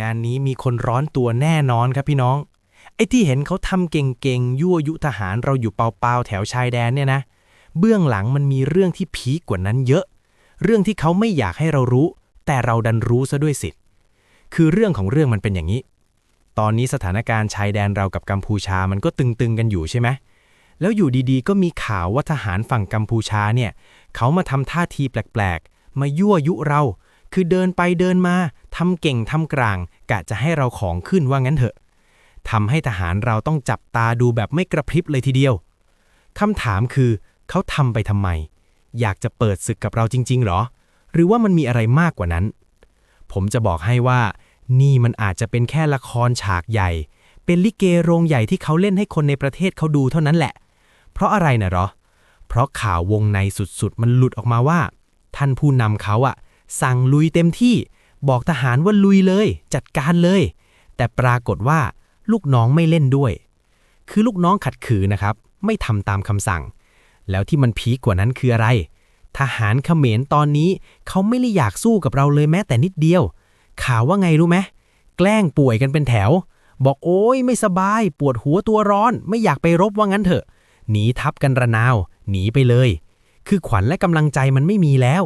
งานนี้มีคนร้อนตัวแน่นอนครับพี่น้อง ไอ้ที่เห็นเขาทำเก่งๆ ยั่วยุทหารเราอยู่เปล่าๆ แถวชายแดนเนี่ยนะ เบื้องหลังมันมีเรื่องที่พีกกว่านั้นเยอะ เรื่องที่เขาไม่อยากให้เรารู้ แต่เราดันรู้ซะด้วยสิทธิ์ คือเรื่องของเรื่องมันเป็นอย่างนี้ ตอนนี้สถานการณ์ชายแดนเรากับกัมพูชามันก็ตึงๆกันอยู่ใช่ไหมแล้วอยู่ดีๆ ก็มีข่าวว่าทหารฝั่งกัมพูชาเนี่ย เขามาทำท่าทีแปลกๆ มายั่วยุเรา คือเดินไปเดินมา ทำเก่งทำกลาง กะจะให้เราของขึ้นว่างั้นเถอะทำให้ทหารเราต้องจับตาดูแบบไม่กระพริบเลยทีเดียวคำถามคือ เขาทำไปทำไม อยากจะเปิดศึกกับเราจริง ๆ หรอ หรือว่ามันมีอะไรมากกว่านั้น ผมจะบอกให้ว่า นี่มันอาจจะเป็นแค่ละครฉากใหญ่ เป็นลิเกโรงใหญ่ที่เขาเล่นให้คนในประเทศเขาดูเท่านั้นแหละ เพราะอะไรนะหรอ เพราะข่าววงในสุดๆ มันหลุดออกมาว่า ท่านผู้นำเขาอะสั่งลุยเต็มที่ บอกทหารว่าลุยเลย จัดการเลย แต่ปรากฏว่าลูกน้องไม่เล่นด้วย คือลูกน้องขัดขืนนะครับ ไม่ทำตามคำสั่ง แล้วที่มันพีกกว่านั้นคืออะไร ทหารเขมรตอนนี้เขาไม่ได้อยากสู้กับเราเลยแม้แต่นิดเดียว ข่าวว่าไงรู้ไหมแกล้งป่วยกันเป็นแถว บอกโอ้ยไม่สบาย ปวดหัวตัวร้อน ไม่อยากไปรบว่างั้นเถอะ หนีทับกันระนาว หนีไปเลย คือขวัญและกำลังใจมันไม่มีแล้ว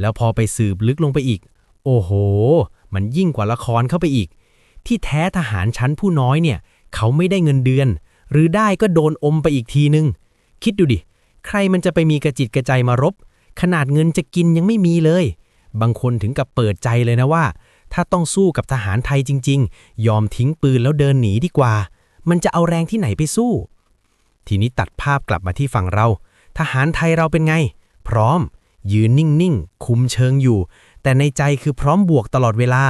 แล้วพอไปสืบลึกลงไปอีก โอ้โห มันยิ่งกว่าละครเข้าไปอีก ที่แท้ทหารชั้นผู้น้อยเนี่ย เขาไม่ได้เงินเดือน หรือได้ก็โดนอมไปอีกทีนึง คิดดูดิ ใครมันจะไปมีกระจิตกระใจมารบ ขนาดเงินจะกินยังไม่มีเลย บางคนถึงกับเปิดใจเลยนะว่า ถ้าต้องสู้กับทหารไทยจริง ๆ ยอมทิ้งปืนแล้วเดินหนีดีกว่า มันจะเอาแรงที่ไหนไปสู้ ทีนี้ตัดภาพกลับมาที่ฝั่งเรา ทหารไทยเราเป็นไง พร้อม ยืนนิ่งๆคุมเชิงอยู่ แต่ในใจคือพร้อมบวกตลอดเวลา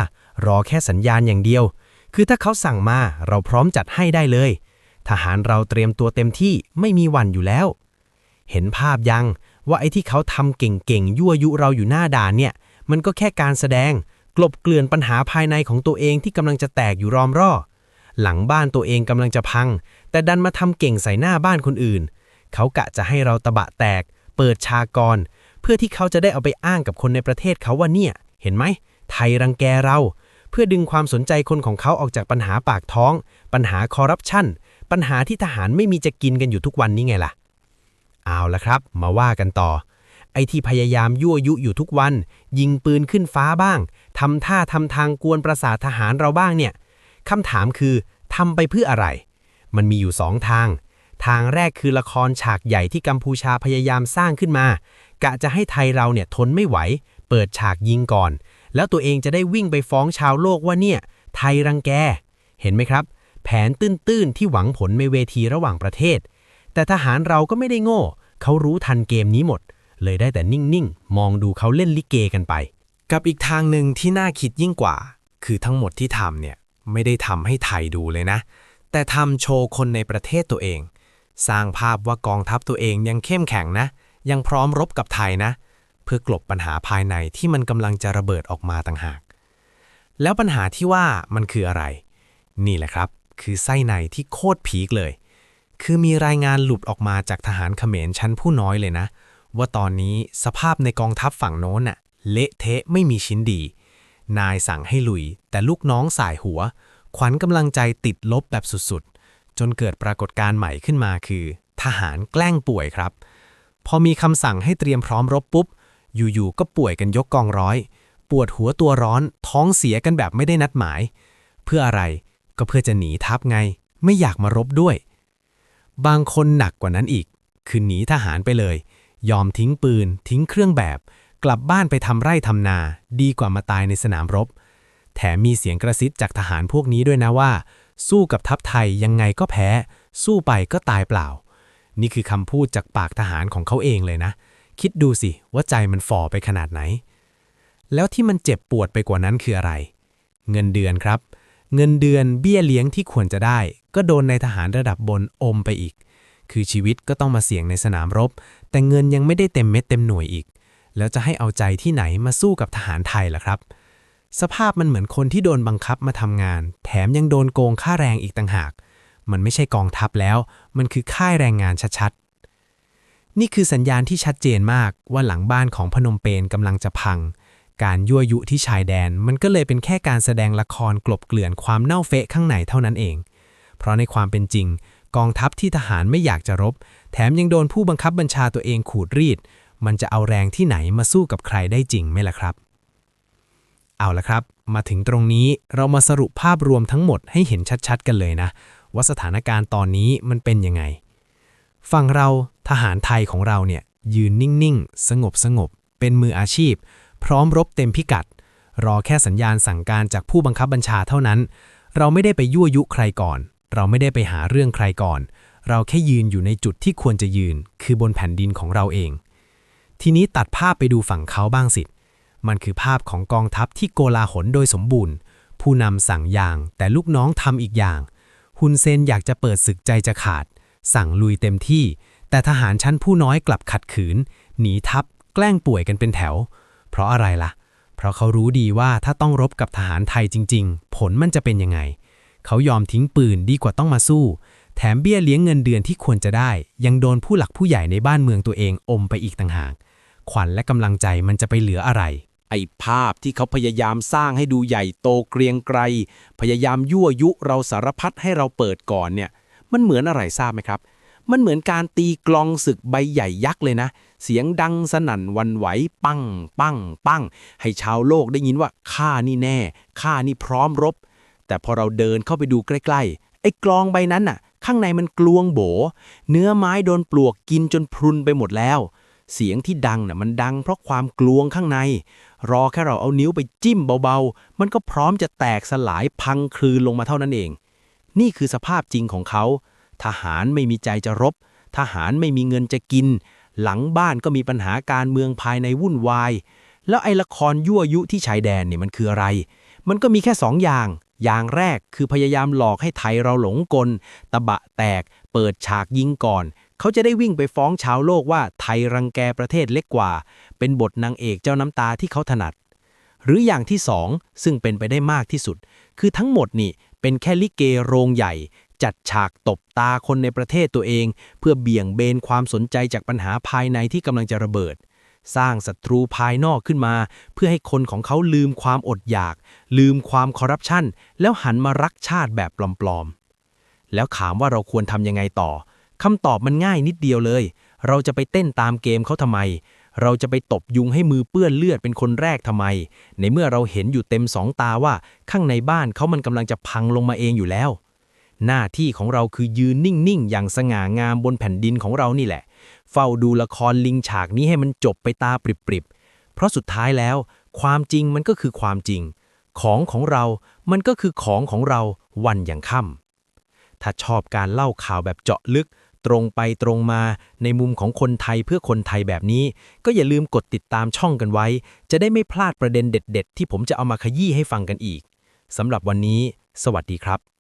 รอแค่สัญญาณอย่างเดียว คือถ้าเขาสั่งมาเราพร้อมจัดให้ได้เลย ทหารเราเตรียมตัวเต็มที่ไม่มีวันอยู่แล้ว เห็นภาพยังว่าไอ้ที่เขาทำเก่งๆยั่วยุเราอยู่หน้าด่านเนี่ย มันก็แค่การแสดง กลบเกลื่อนปัญหาภายในของตัวเองที่กำลังจะแตกอยู่รอมร่อหลังบ้านตัวเองกำลังจะพัง แต่ดันมาทำเก่งใส่หน้าบ้านคนอื่น เขากะจะให้เราตะบะแตก เปิดชากร เพื่อที่เขาจะได้เอาไปอ้างกับคนในประเทศเขาว่าเนี่ย เห็นไหม ไทยรังแกเรา เพื่อดึงความสนใจคนของเขาออกจากปัญหาปากท้อง ปัญหาคอร์รัปชันปัญหาที่ทหารไม่มีจะกินกันอยู่ทุกวันนี้ไงล่ะ เอาละครับ มาว่ากันต่อ ไอที่พยายามยั่วยุอยู่ทุกวัน ยิงปืนขึ้นฟ้าบ้างทำท่าทำทางกวนประสาททหารเราบ้างเนี่ยคำถามคือทำไปเพื่ออะไร มันมีอยู่สองทาง ทางแรกคือละครฉากใหญ่ที่กัมพูชาพยายามสร้างขึ้นมา กะจะให้ไทยเราเนี่ยทนไม่ไหว เปิดฉากยิงก่อน แล้วตัวเองจะได้วิ่งไปฟ้องชาวโลกว่าเนี่ย ไทยรังแก เห็นไหมครับ แผนตื้นๆที่หวังผลในเวทีระหว่างประเทศ แต่ทหารเราก็ไม่ได้โง่ เขารู้ทันเกมนี้หมด เลยได้แต่นิ่งๆ มองดูเขาเล่นลิเกกันไป กับอีกทางหนึ่งที่น่าคิดยิ่งกว่า คือทั้งหมดที่ทำเนี่ยไม่ได้ทำให้ไทยดูเลยนะ แต่ทำโชว์คนในประเทศตัวเอง สร้างภาพว่ากองทัพตัวเองยังเข้มแข็งนะ ยังพร้อมรบกับไทยนะ เพื่อกลบปัญหาภายในที่มันกำลังจะระเบิดออกมาต่างหาก แล้วปัญหาที่ว่ามันคืออะไร นี่แหละครับ คือไส้ในที่โคตรพีคเลย คือมีรายงานหลุดออกมาจากทหารเขมรชั้นผู้น้อยเลยนะ ว่าตอนนี้สภาพในกองทัพฝั่งโน้นน่ะเละเทะไม่มีชิ้นดี นายสั่งให้ลุย แต่ลูกน้องสายหัว ขวัญกำลังใจติดลบแบบสุด จนเกิดปรากฏการณ์ใหม่ขึ้นมาคือ ทหารแกล้งป่วยครับ พอมีคำสั่งให้เตรียมพร้อมรบปุ๊บ อยู่ๆก็ป่วยกันยกกองร้อย ปวดหัวตัวร้อน ท้องเสียกันแบบไม่ได้นัดหมาย เพื่ออะไรก็เพื่อจะหนีทัพไง ไม่อยากมารบด้วย บางคนหนักกว่านั้นอีก คือหนีทหารไปเลย ยอมทิ้งปืน ทิ้งเครื่องแบบ กลับบ้านไปทำไร่ทำนา ดีกว่ามาตายในสนามรบ แถมมีเสียงกระซิบจากทหารพวกนี้ด้วยนะว่า สู้กับทัพไทยยังไงก็แพ้ สู้ไปก็ตายเปล่า นี่คือคำพูดจากปากทหารของเขาเองเลยนะ คิดดูสิว่าใจมันฝ่อไปขนาดไหน แล้วที่มันเจ็บปวดไปกว่านั้นคืออะไร เงินเดือนครับ เงินเดือนเบี้ยเลี้ยงที่ควรจะได้ ก็โดนในทหารระดับบนอมไปอีก คือชีวิตก็ต้องมาเสี่ยงในสนามรบ แต่เงินยังไม่ได้เต็มเม็ดเต็มหน่วยอีก แล้วจะให้เอาใจที่ไหนมาสู้กับทหารไทยล่ะครับ สภาพมันเหมือนคนที่โดนบังคับมาทำงาน แถมยังโดนโกงค่าแรงอีกต่างหาก มันไม่ใช่กองทัพแล้ว มันคือค่ายแรงงานชัดๆ นี่คือสัญญาณที่ชัดเจนมากว่าหลังบ้านของพนมเปญกำลังจะพัง การยั่วยุที่ชายแดน มันก็เลยเป็นแค่การแสดงละครกลบเกลื่อนความเน่าเฟะข้างในเท่านั้นเอง เพราะในความเป็นจริง กองทัพที่ทหารไม่อยากจะรบ แถมยังโดนผู้บังคับบัญชาตัวเองขูดรีด มันจะเอาแรงที่ไหนมาสู้กับใครได้จริงไหมล่ะครับ เอาละครับ มาถึงตรงนี้เรามาสรุปภาพรวมทั้งหมดให้เห็นชัดๆ กันเลยนะ ว่าสถานการณ์ตอนนี้มันเป็นยังไง ฝั่งเราทหารไทยของเราเนี่ย ยืนนิ่งๆ สงบสงบๆเป็นมืออาชีพ พร้อมรบเต็มพิกัด รอแค่สัญญาณสั่งการจากผู้บังคับบัญชาเท่านั้น เราไม่ได้ไปยั่วยุใครก่อน เราไม่ได้ไปหาเรื่องใครก่อน เราแค่ยืนอยู่ในจุดที่ควรจะยืน คือบนแผ่นดินของเราเอง ทีนี้ตัดภาพไปดูฝั่งเขาบ้างสิ มันคือภาพของกองทัพที่โกลาหลโดยสมบูรณ์ ผู้นำสั่งอย่าง แต่ลูกน้องทำอีกอย่าง ฮุนเซนอยากจะเปิดศึกใจจะขาด สั่งลุยเต็มที่ แต่ทหารชั้นผู้น้อยกลับขัดขืน หนีทัพ แกล้งป่วยกันเป็นแถว เพราะอะไรล่ะ เพราะเขารู้ดีว่าถ้าต้องรบกับทหารไทยจริง ๆ ผลมันจะเป็นยังไง เขายอมทิ้งปืนดีกว่าต้องมาสู้ แถมเบี้ยเลี้ยงเงินเดือนที่ควรจะได้ ยังโดนผู้หลักผู้ใหญ่ในบ้านเมืองตัวเองอมไปอีกต่างหาก ขวัญและกำลังใจมันจะไปเหลืออะไร ไอ้ภาพที่เขาพยายามสร้างให้ดูใหญ่โตเกรียงไกร พยายามยั่วยุเราสารพัดให้เราเปิดก่อนเนี่ย มันเหมือนอะไรทราบไหมครับ มันเหมือนการตีกลองศึกใบใหญ่ยักษ์เลยนะ เสียงดังสนั่นวันไหว ปัง ปัง ปัง ให้ชาวโลกได้ยินว่าข้านี่แน่ข้านี่พร้อมรบ แต่พอเราเดินเข้าไปดูใกล้ๆ ไอ้กลองใบนั้นน่ะ ข้างในมันกลวงโบ เนื้อไม้โดนปลวกกินจนพรุนไปหมดแล้ว เสียงที่ดังน่ะมันดังเพราะความกลวงข้างใน รอแค่เราเอานิ้วไปจิ้มเบาๆ มันก็พร้อมจะแตกสลายพังคลืนลงมาเท่านั้นเอง นี่คือสภาพจริงของเขา ทหารไม่มีใจจะรบ ทหารไม่มีเงินจะกิน หลังบ้านก็มีปัญหาการเมืองภายในวุ่นวาย แล้วไอ้ละครยั่วยุที่ชายแดนเนี่ยมันคืออะไร มันก็มีแค่สองอย่าง อย่างแรกคือพยายามหลอกให้ไทยเราหลงกล ตะบะแตก เปิดฉากยิงก่อน เขาจะได้วิ่งไปฟ้องชาวโลกว่าไทยรังแกประเทศเล็กกว่า เป็นบทนางเอกเจ้าน้ำตาที่เขาถนัด หรืออย่างที่สองซึ่งเป็นไปได้มากที่สุด คือทั้งหมดนี่เป็นแค่ลิเกโรงใหญ่ จัดฉากตบตาคนในประเทศตัวเอง เพื่อเบี่ยงเบนความสนใจจากปัญหาภายในที่กำลังจะระเบิด สร้างศัตรูภายนอกขึ้นมา เพื่อให้คนของเขาลืมความอดอยาก ลืมความคอร์รัปชันแล้วหันมารักชาติแบบปลอมๆแล้วถามว่าเราควรทำยังไงต่อ คำตอบมันง่ายนิดเดียวเลย เราจะไปเต้นตามเกมเขาทำไม เราจะไปตบยุงให้มือเปื้อนเลือดเป็นคนแรกทำไม ในเมื่อเราเห็นอยู่เต็มสองตาว่าข้างในบ้านเขามันกำลังจะพังลงมาเองอยู่แล้ว หน้าที่ของเราคือยืนนิ่งๆ อย่างสง่างามบนแผ่นดินของเรานี่แหละ เฝ้าดูละครลิงฉากนี้ให้มันจบไปตาปริบๆ เพราะสุดท้ายแล้ว ความจริงมันก็คือความจริง ของของเรา มันก็คือของของเราวันอย่างค่ำถ้าชอบการเล่าข่าวแบบเจาะลึก ตรงไปตรงมา ในมุมของคนไทยเพื่อคนไทยแบบนี้ ก็อย่าลืมกดติดตามช่องกันไว้ จะได้ไม่พลาดประเด็นเด็ด ๆ ที่ผมจะเอามาขยี้ให้ฟังกันอีกสำหรับวันนี้ สวัสดีครับ